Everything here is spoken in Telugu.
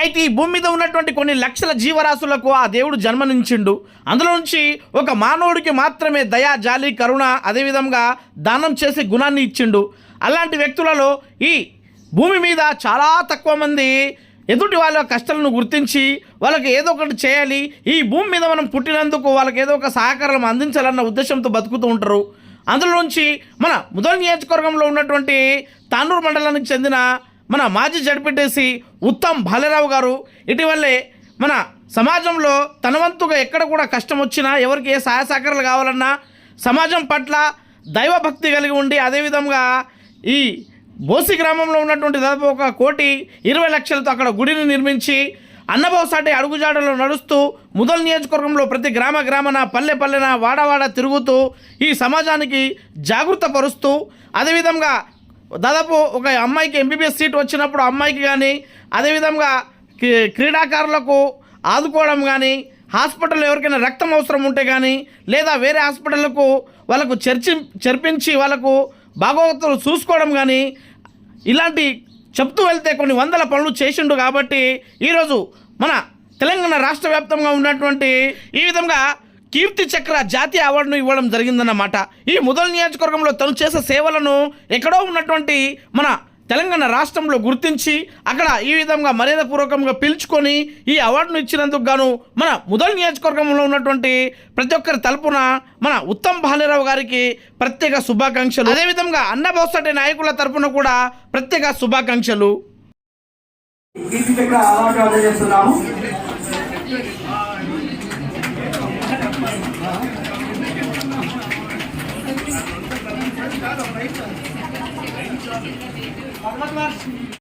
అయితే ఈ భూమి మీద ఉన్నటువంటి కొన్ని లక్షల జీవరాశులకు ఆ దేవుడు జన్మనించిండు. అందులో నుంచి ఒక మానవుడికి మాత్రమే దయా జాలి కరుణ అదేవిధంగా దానం చేసే గుణాన్ని ఇచ్చిండు. అలాంటి వ్యక్తులలో ఈ భూమి మీద చాలా తక్కువ మంది ఎదుటి వాళ్ళ కష్టాలను గుర్తించి వాళ్ళకి ఏదో ఒకటి చేయాలి. ఈ భూమి మీద మనం పుట్టినందుకు వాళ్ళకి ఏదో ఒక సహకారం అందించాలన్న ఉద్దేశంతో బతుకుతూ ఉంటారు. అందులో నుంచి మన ముదల్ నియోజకవర్గంలో ఉన్నటువంటి తానూరు మండలానికి చెందిన మన మాజీ జడిపెట్టేసి ఉత్తమ్ బాలరావు గారు. ఇటీవలే మన సమాజంలో తన వంతుగా ఎక్కడ కూడా కష్టం వచ్చినా ఎవరికి ఏ సహాయ సహకారాలు కావాలన్నా సమాజం పట్ల దైవభక్తి కలిగి ఉండి అదేవిధంగా ఈ బోసి గ్రామంలో ఉన్నటువంటి దాదాపు ఒక కోటి ఇరవై లక్షలతో అక్కడ గుడిని నిర్మించి అన్నబోసాటి అడుగుజాడలో నడుస్తూ ముదల్ నియోజకవర్గంలో ప్రతి గ్రామ గ్రామన పల్లె పల్లెన వాడవాడ తిరుగుతూ ఈ సమాజానికి జాగృత పరుస్తూ అదేవిధంగా దాదాపు ఒక అమ్మాయికి ఎంబీబీఎస్ సీట్ వచ్చినప్పుడు అమ్మాయికి కానీ అదేవిధంగా క్రీడాకారులకు ఆదుకోవడం కానీ హాస్పిటల్లో ఎవరికైనా రక్తం అవసరం ఉంటే కానీ లేదా వేరే హాస్పిటళ్ళకు వాళ్ళకు చర్చి చర్పించి వాళ్ళకు భాగవతులు చూసుకోవడం కానీ ఇలాంటి చెప్తూ వెళ్తే కొన్ని వందల పనులు చేసిండు కాబట్టి ఈరోజు మన తెలంగాణ రాష్ట్ర వ్యాప్తంగా ఉన్నటువంటి ఈ విధంగా కీర్తి చక్ర జాతీయ అవార్డును ఇవ్వడం జరిగిందన్నమాట ఈ ముదల్ నియోజకవర్గంలో తను చేసే సేవలను ఎక్కడో ఉన్నటువంటి మన తెలంగాణ రాష్ట్రంలో గుర్తించి అక్కడ ఈ విధంగా మర్యాదపూర్వకంగా పిలుచుకొని ఈ అవార్డును ఇచ్చినందుకు గాను మన ముదల్ నియోజకవర్గంలో ఉన్నటువంటి ప్రతి ఒక్కరి తరపున మన ఉత్తమ్ భాలేరావు గారికి ప్రత్యేక శుభాకాంక్షలు. అదేవిధంగా అన్నబోసటి నాయకుల తరపున కూడా ప్రత్యేక శుభాకాంక్షలు. కీర్తి